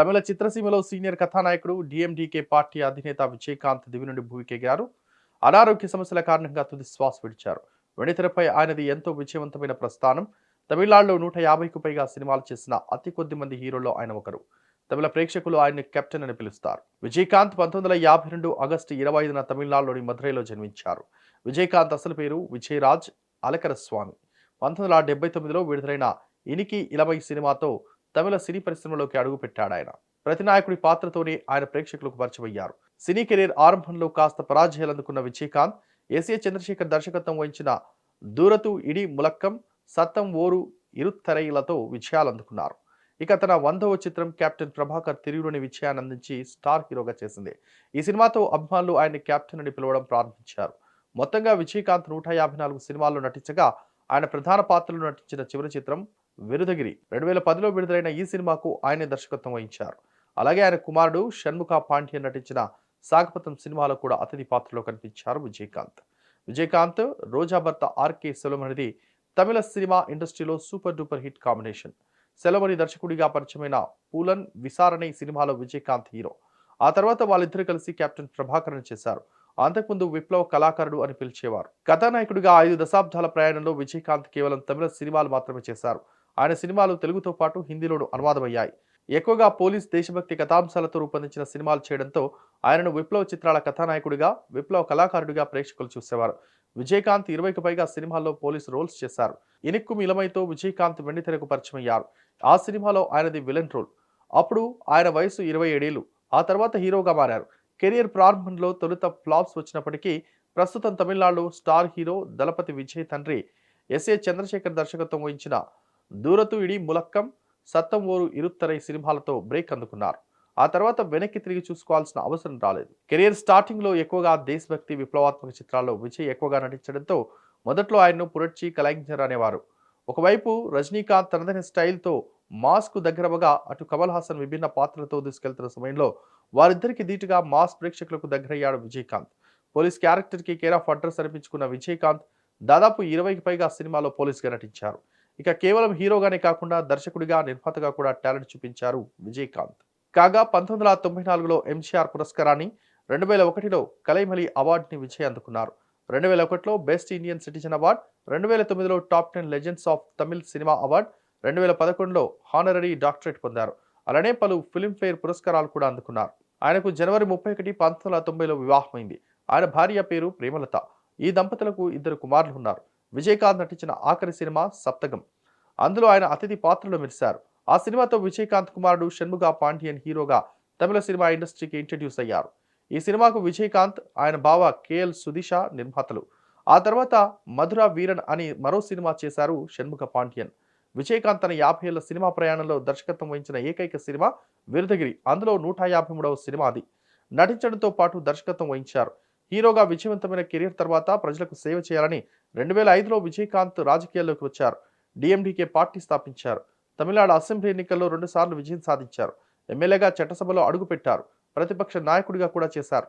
తమిళ చిత్రసీమలో సీనియర్ కథానాయకుడు DMDK party అధినేత విజయకాంత్ దివి నుండి భూమికెగారు అనారోగ్య సమస్యల కారణంగా తుది శ్వాస విడిచారు. వెండితెరపై ఆయనది ఎంతో విజయవంతమైన ప్రస్థానం. తమిళనాడులో నూట యాభైకు పైగా సినిమాలు చేసిన అతి కొద్ది మంది హీరోల్లో ఆయన ఒకరు. తమిళ ప్రేక్షకులు ఆయన్ని కెప్టెన్ అని పిలుస్తారు. విజయకాంత్ పంతొమ్మిది వందల యాభై రెండు ఆగస్టు ఇరవై ఐదున తమిళనాడులోని మధురైలో జన్మించారు. విజయకాంత్ అసలు పేరు విజయరాజ్ అలకర స్వామి పంతొమ్మిది వందల డెబ్బై తొమ్మిదిలో విడుదలైన ఇనికి ఇలవై సినిమాతో తమిళ సినీ పరిశ్రమలోకి అడుగుపెట్టాడు ఆయన. ప్రతి నాయకుడి పాత్రతోనే ఆయన ప్రేక్షకులకు పరిచయమయ్యారు సినీ కెరీర్ ఆరంభంలో కాస్త పరాజయాలందుకున్న విజయకాంత్ ఎస్ఏ చంద్రశేఖర్ దర్శకత్వం వహించిన దూరతు ఇడి ములక్కం సత్తం ఓరు ఇరుత్తరైలతో విజయాలు అందుకున్నారు ఇక తన వందవ చిత్రం కెప్టెన్ ప్రభాకర్ తిరుగులోని విజయాన్ని అందించి స్టార్ హీరోగా చేసింది. ఈ సినిమాతో అభిమానులు ఆయన్ని కెప్టెన్ అని పిలవడం ప్రారంభించారు. మొత్తంగా విజయకాంత్ నూట యాభై నాలుగు సినిమాల్లో నటించగా ఆయన ప్రధాన పాత్రలో నటించిన చివరి చిత్రం విరుదగిరి రెండు వేల పదిలో విడుదలైన ఈ సినిమాకు ఆయనే దర్శకత్వం వహించారు. అలాగే ఆయన కుమారుడు షణ్ముఖ పాండ్యన్ నటించిన సాగపతం సినిమాలో కూడా అతిథి పాత్రలో కనిపించారు విజయకాంత్. విజయకాంత్ రోజా భర్త ఆర్కే అనేది తమిళ సినిమా ఇండస్ట్రీలో super duper hit combination. Selvamani దర్శకుడిగా పరిచయమైన పూలన్ విసారణి సినిమాలో విజయకాంత్ హీరో. ఆ తర్వాత వాళ్ళిద్దరూ కలిసి కెప్టెన్ ప్రభాకరన్ చేశారు. అంతకుముందు విప్లవ కళాకారుడు అని పిలిచేవారు. కథానాయకుడిగా ఐదు దశాబ్దాల ప్రయాణంలో విజయకాంత్ కేవలం తమిళ సినిమాలు మాత్రమే చేశారు. ఆయన సినిమాలు తెలుగుతో పాటు హిందీలోనూ అనువాదమయ్యాయి. ఎక్కువగా పోలీస్ దేశభక్తి కథాంశాలతో రూపొందించిన సినిమాలు చేయడంతో ఆయనను విప్లవ చిత్రాల కథానాయకుడిగా విప్లవ కళాకారుడిగా ప్రేక్షకులు చూసేవారు. విజయకాంత్ ఇరవైకి పైగా సినిమాల్లో పోలీస్ రోల్స్ చేశారు. ఇనిక్కు మిలమైతో విజయకాంత్ వెండితెరకు పరిచయమయ్యారు. ఆ సినిమాలో ఆయనది విలన్ రోల్. అప్పుడు ఆయన వయసు ఇరవై ఏడేళ్ళు ఆ తర్వాత హీరోగా మారారు. కెరియర్ ప్రారంభంలో తొలుత ఫ్లాప్స్ వచ్చినప్పటికీ ప్రస్తుతం తమిళనాడు స్టార్ హీరో దళపతి విజయ్ తండ్రి ఎస్ఏ చంద్రశేఖర్ దర్శకత్వం వహించిన దూరతు ఇడి ములక్కం సత్తం ఓరు ఇరుత్తరై సినిమాలతో బ్రేక్ అందుకున్నారు. ఆ తర్వాత వెనక్కి తిరిగి చూసుకోవాల్సిన అవసరం రాలేదు. కెరియర్ స్టార్టింగ్లో ఎక్కువగా దేశభక్తి విప్లవాత్మక చిత్రాల్లో విజయ్ ఎక్కువగా నటించడంతో మొదట్లో ఆయన్ను పురడ్చి కలయించర్ అనేవారు. ఒకవైపు రజనీకాంత్ తనదైన స్టైల్తో మాస్కు దగ్గరవగా అటు కమల్ హాసన్ విభిన్న పాత్రలతో తీసుకెళ్తున్న సమయంలో వారిద్దరికి ధీటుగా మాస్ ప్రేక్షకులకు దగ్గరయ్యాడు విజయకాంత్. పోలీస్ క్యారెక్టర్కి కేర్ ఆఫ్ అడ్రస్ అనిపించుకున్న విజయకాంత్ దాదాపు ఇరవైకి పైగా సినిమాలో పోలీస్గా నటించారు. ఇక కేవలం హీరోగానే కాకుండా దర్శకుడిగా నిర్మాతగా కూడా టాలెంట్ చూపించారు విజయకాంత్. కాగా పంతొమ్మిది వందల తొంభై నాలుగులో ఎంజీఆర్ పురస్కారాన్ని రెండు వేల ఒకటిలో కలైమలి అవార్డుని విజయ్ అందుకున్నారు. రెండు వేల ఒకటిలో బెస్ట్ ఇండియన్ సిటిజన్ అవార్డ్ రెండు వేల తొమ్మిదిలో top ten legends of Tamil cinema award రెండు వేల పదకొండులో హానరరీ డాక్టరేట్ పొందారు. అలానే పలు ఫిల్మ్ఫేర్ పురస్కారాలు కూడా అందుకున్నారు. ఆయనకు జనవరి ముప్పై ఒకటి పంతొమ్మిది వందల తొంభైలో వివాహమైంది. ఆయన భార్య పేరు ప్రేమలత. ఈ దంపతులకు ఇద్దరు కుమారులు ఉన్నారు. విజయకాంత్ నటించిన ఆఖరి సినిమా సప్తకం. అందులో ఆయన అతిథి పాత్రలో మెరిశారు ఆ సినిమాతో విజయకాంత్ కుమారుడు షణ్ముగ పాండ్యన్ హీరోగా తమిళ సినిమా ఇండస్ట్రీకి ఇంట్రడ్యూస్ అయ్యారు. ఈ సినిమాకు విజయకాంత్ ఆయన బావ కేఎల్ సుదిష నిర్మాతలు. ఆ తర్వాత మధుర వీరన్ అని మరో సినిమా చేశారు షణ్ముఖ పాండ్యన్. విజయకాంత్ తన యాభై ఏళ్ళ సినిమా ప్రయాణంలో దర్శకత్వం వహించిన ఏకైక సినిమా విరుదగిరి అందులో నూట యాభై మూడవ సినిమా అది. నటించడంతో పాటు దర్శకత్వం వహించారు. హీరోగా విజయవంతమైన కెరీర్ తర్వాత ప్రజలకు సేవ చేయాలని రెండు వేల ఐదులో విజయకాంత్ రాజకీయాల్లోకి వచ్చారు. డిఎండికే పార్టీ స్థాపించారు. తమిళనాడు అసెంబ్లీ ఎన్నికల్లో రెండుసార్లు విజయం సాధించారు. ఎమ్మెల్యేగా చట్టసభలో అడుగుపెట్టారు. ప్రతిపక్ష నాయకుడిగా కూడా చేశారు.